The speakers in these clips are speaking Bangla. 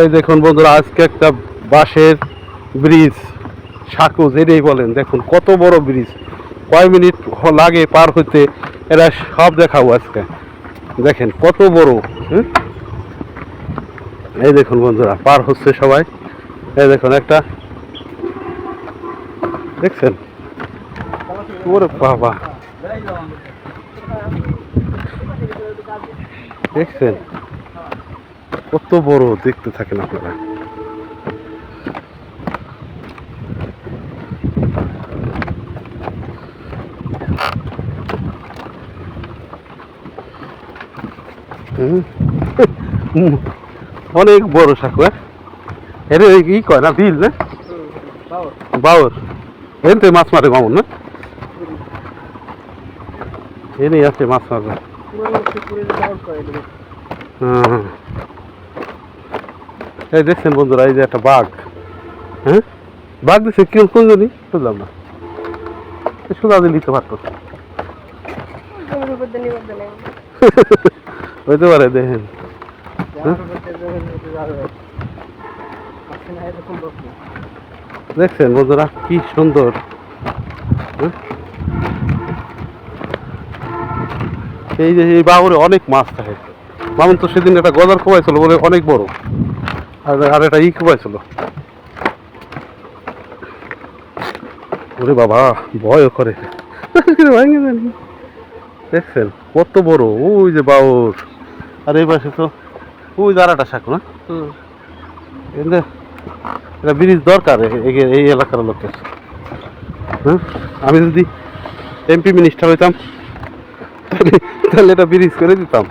এই দেখুন বন্ধুরা, আজকে একটা বাঁশের ব্রিজ সাঁকো যেটাই বলেন, দেখুন কত বড় ব্রিজ। কয় মিনিট লাগে পার হতে এরা সব দেখাবো আজকে। দেখেন কত বড়, হুম? এই দেখুন বন্ধুরা, পার হচ্ছে সবাই। এই দেখুন একটা, দেখছেন? বাবা। দেখছেন? কত বড় দেখতে থাকেন আপনারা। অনেক বড় সাঁকু হ্যাঁ? এর ই কয় না বিল না? বাউর। এনতে মাছ মারে মামুন না? এনে আছে মাছ মারবে। হ্যাঁ। এই দেখছেন বন্ধুরা এই যে একটা বাঘ। হ্যাঁ? বাঘ দিচ্ছে কেউ কোন জানি? বুঝলাম না। সোজা দিয়ে নিতে পারতো। হইতে পারে দেখেন। দেখছেন বন্ধুরা কি সুন্দর। হ্যাঁ? এই যে এই বাবুরে অনেক মাছ থাকে। মামুন তো সেদিন একটা গজার কোবাইছিল বলে অনেক বড়। আর আর একটা ই কোবাইছিল ওরে বাবা ভয় করে। ভাঙে জানি দেখছেন কত বড় ওই যে বাউর। আর এই পাশে তো ওই দাঁড়াটা শাক না? এটা ব্রিজ দরকার এই এলাকার লোকের। হ্যাঁ আমি যদি এমপি মিনিস্টার হইতাম তাহলে এটা ব্রিজ করে দিতাম।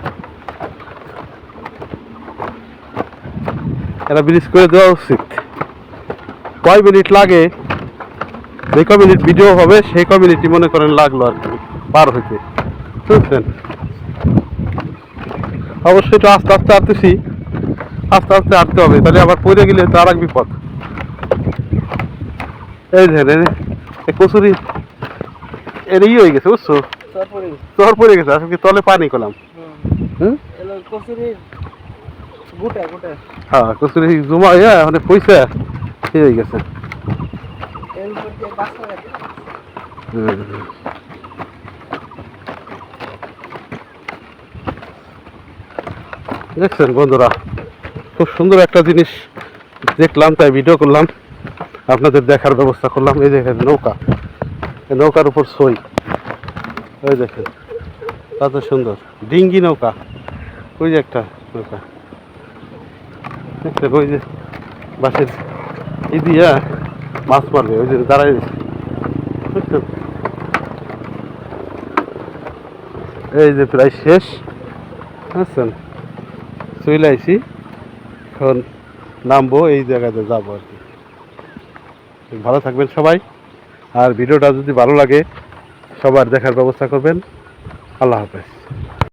এটা ব্রিজ করে দেওয়া উচিত। কয় মিনিট লাগে? যে ক মিনিট ভিডিও হবে সেই ক মিনিটই মনে করেন লাগল আর কি পার হইতে। বুঝছেন? অবশ্যই একটু আস্তে আস্তে আনতেছি আস্তে আস্তে আনতে হবে তাহলে আবার পড়ে গেলে তো আর এক বিপদ। এই ধরেন কচুরি এর ই হয়ে গেছে বুঝছ? তোর পড়ে গেছে আসলে তলে পানি করলাম হুম। গোটা গোটা হ্যাঁ কচুরি জমা মানে পয়সা ই হয়ে গেছে। দেখছেন বন্ধুরা খুব সুন্দর একটা জিনিস দেখলাম তাই ভিডিও করলাম। আপনাদের দেখার ব্যবস্থা করলাম। এই দেখেন নৌকা। নৌকার উপর সই। ওই দেখেন কত সুন্দর। ডিঙ্গি নৌকা। ওই যে একটা নৌকা। দেখছেন ওই যে বাসের ই দিয়া মাছ মারবে, ওই যে দাঁড়াই এই যে প্রায় শেষ, বুঝছেন? চলে আইছি, এখন নামবো এই জায়গাতে যাব আর কি। ভালো থাকবেন সবাই, আর ভিডিওটা যদি ভালো লাগে, সবার দেখার ব্যবস্থা করবেন। আল্লাহ হাফেজ।